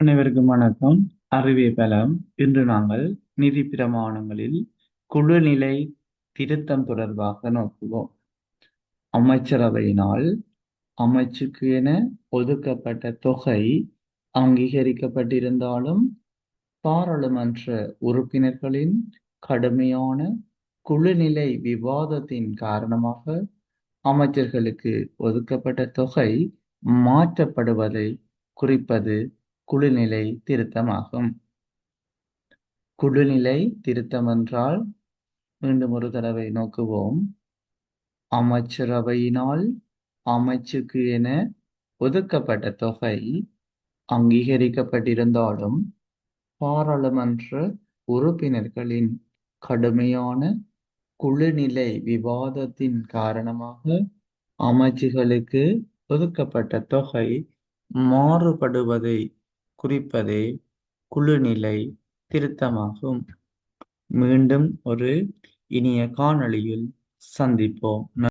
அனைவருக்கும் வணக்கம். அறிவிய பலம். இன்று நாங்கள் நிதி பிரமாணங்களில் குழுநிலை திருத்தம் தொடர்பாக நோக்குவோம். அமைச்சரவையினால் அமைச்சுக்கு என ஒதுக்கப்பட்ட தொகை அங்கீகரிக்கப்பட்டிருந்தாலும் பாராளுமன்ற உறுப்பினர்களின் கடுமையான குழுநிலை விவாதத்தின் காரணமாக அமைச்சர்களுக்கு ஒதுக்கப்பட்ட தொகை மாற்றப்படுவதை குறிப்பது குழுநிலை திருத்தமாகும். குழுநிலை திருத்தம் என்றால் மீண்டும் ஒரு தடவை நோக்குவோம். அமைச்சரவையினால் அமைச்சுக்கு என ஒதுக்கப்பட்ட தொகை அங்கீகரிக்கப்பட்டிருந்தாலும் பாராளுமன்ற உறுப்பினர்களின் கடுமையான குழுநிலை விவாதத்தின் காரணமாக அமைச்சுகளுக்கு ஒதுக்கப்பட்ட தொகை மாறுபடுவதை குறிப்பதே குழுநிலை திருத்தமாகும். மீண்டும் ஒரு இனிய காணொளியில் சந்திப்போம்.